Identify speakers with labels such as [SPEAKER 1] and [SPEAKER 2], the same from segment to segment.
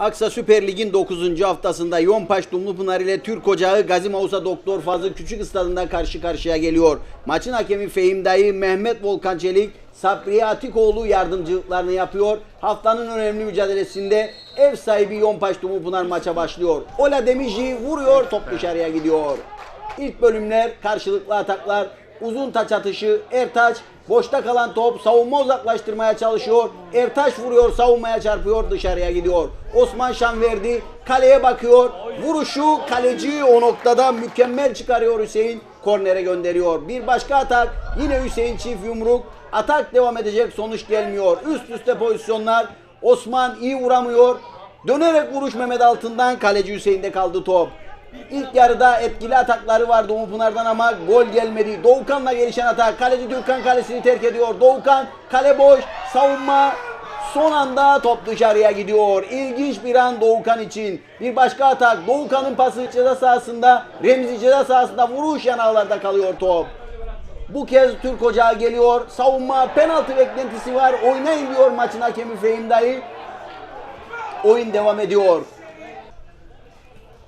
[SPEAKER 1] Aksa Süper Lig'in 9. haftasında Yonpaş Dumlupınar ile Türk Ocağı Gazi Mausa Doktor Fazıl Küçük Stadında karşı karşıya geliyor. Maçın hakemi Fehim Dayı Mehmet Volkan Çelik Sabriye Atikoğlu yardımcılıklarını yapıyor. Haftanın önemli mücadelesinde ev sahibi Yonpaş Dumlupınar maça başlıyor. Ola Demirci vuruyor top dışarıya gidiyor. İlk bölümler karşılıklı ataklar, uzun taç atışı, Ertaç boşta kalan top savunma uzaklaştırmaya çalışıyor. Ertaç vuruyor, savunmaya çarpıyor, dışarıya gidiyor. Osman Şan verdi, kaleye bakıyor. Vuruşu kaleci o noktada mükemmel çıkarıyor Hüseyin. Kornere gönderiyor. Bir başka atak, yine Hüseyin çift yumruk. Atak devam edecek, sonuç gelmiyor. Üst üste pozisyonlar. Osman iyi vuramıyor. Dönerek vuruş Mehmet Altın'dan kaleci Hüseyin'de kaldı top. İlk yarıda etkili atakları var Doğu Pınar'dan ama gol gelmedi. Doğukan'la gelişen atak. Kaleci Türkan kalesini terk ediyor. Doğukan kale boş. Savunma son anda top dışarıya gidiyor. İlginç bir an Doğukan için. Bir başka atak. Doğukan'ın pası ceza sahasında. Remzi ceza sahasında vuruş yanağlarda kalıyor top. Bu kez Türk Ocağı geliyor. Savunma penaltı beklentisi var. Oynayın diyor maçın hakemi Fehim Dayı. Oyun devam ediyor.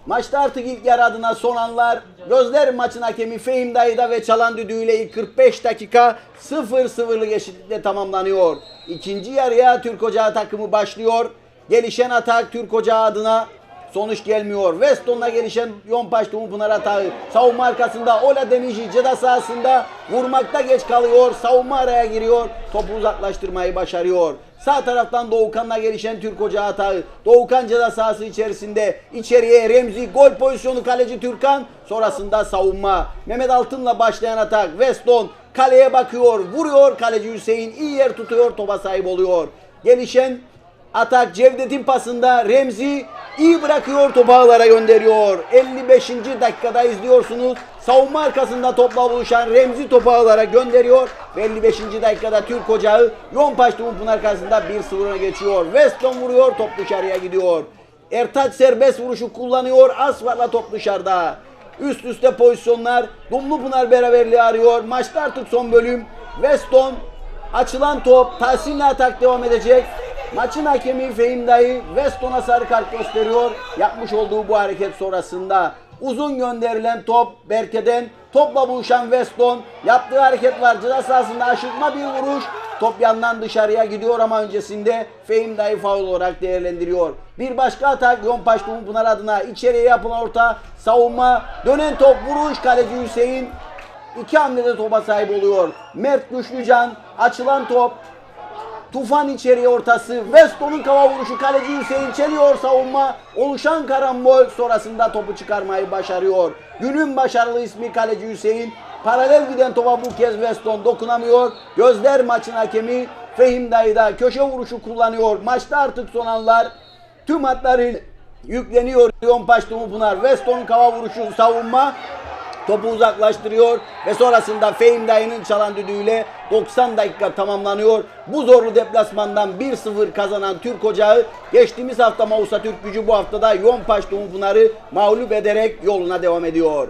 [SPEAKER 1] Maçta artık ilk yarı adına son anlar. Gözler maçın hakemi Fehim Dayı'da ve çalan düdüğüyle ilk 45 dakika 0-0'lık eşitlikle tamamlanıyor. İkinci yarıya Türk Ocağı takımı başlıyor. Gelişen atak Türk Ocağı adına sonuç gelmiyor. Weston'la gelişen Yonpaş Dumupınar atağı. Savunma arkasında Ola Demirci ceza sahasında vurmakta geç kalıyor. Savunma araya giriyor. Topu uzaklaştırmayı başarıyor. Sağ taraftan Doğukan'la gelişen Türk Ocağı atağı. Doğukan ceza sahası içerisinde içeriye Remzi gol pozisyonu kaleci Türkan. Sonrasında savunma. Mehmet Altın'la başlayan atak. Weston kaleye bakıyor. Vuruyor. Kaleci Hüseyin iyi yer tutuyor. Topa sahip oluyor. Gelişen Atak Cevdet'in pasında Remzi iyi bırakıyor topu ağlara gönderiyor. 55. dakikada izliyorsunuz. Savunma arkasında topla buluşan Remzi topu ağlara gönderiyor. Ve 55. dakikada Türk Ocağı Yonpaş Dumupınar karşısında 1-0 öne geçiyor. Weston vuruyor top dışarıya gidiyor. Ertaç serbest vuruşu kullanıyor. Asfar'la top dışarıda. Üst üste pozisyonlar. Dumlupınar beraberliği arıyor. Maçta artık son bölüm. Weston açılan top. Tahsin'le atak devam edecek. Maçın hakemi Fehim Dayı Weston'a sarı kart gösteriyor. Yapmış olduğu bu hareket sonrasında uzun gönderilen top Berke'den topla buluşan Weston yaptığı hareket var. Ceza sahasında aşırtma bir vuruş. Top yandan dışarıya gidiyor ama öncesinde Fehim Dayı faul olarak değerlendiriyor. Bir başka atak Yonpaş Dumupınar adına içeriye yapılan orta savunma dönen top vuruş kaleci Hüseyin iki hamlede topa sahip oluyor. Mert Güçlücan açılan top Tufan içeriye ortası. Weston'un kava vuruşu kaleci Hüseyin çeliyor savunma. Oluşan karambol sonrasında topu çıkarmayı başarıyor. Günün başarılı ismi kaleci Hüseyin. Paralel giden topa bu kez Weston dokunamıyor. Gözler maçın hakemi Fehim Dayı'da köşe vuruşu kullanıyor. Maçta artık son anlar. Tüm hatları yükleniyor. Yonpaş Pınar. Weston'un kava vuruşu savunma. Topu uzaklaştırıyor ve sonrasında Fehim Dayı'nın çalan düdüğüyle 90 dakika tamamlanıyor. Bu zorlu deplasmandan 1-0 kazanan Türk Ocağı geçtiğimiz hafta Mausa Türk gücü bu haftada Yonpaş Pınar'ı mağlup ederek yoluna devam ediyor.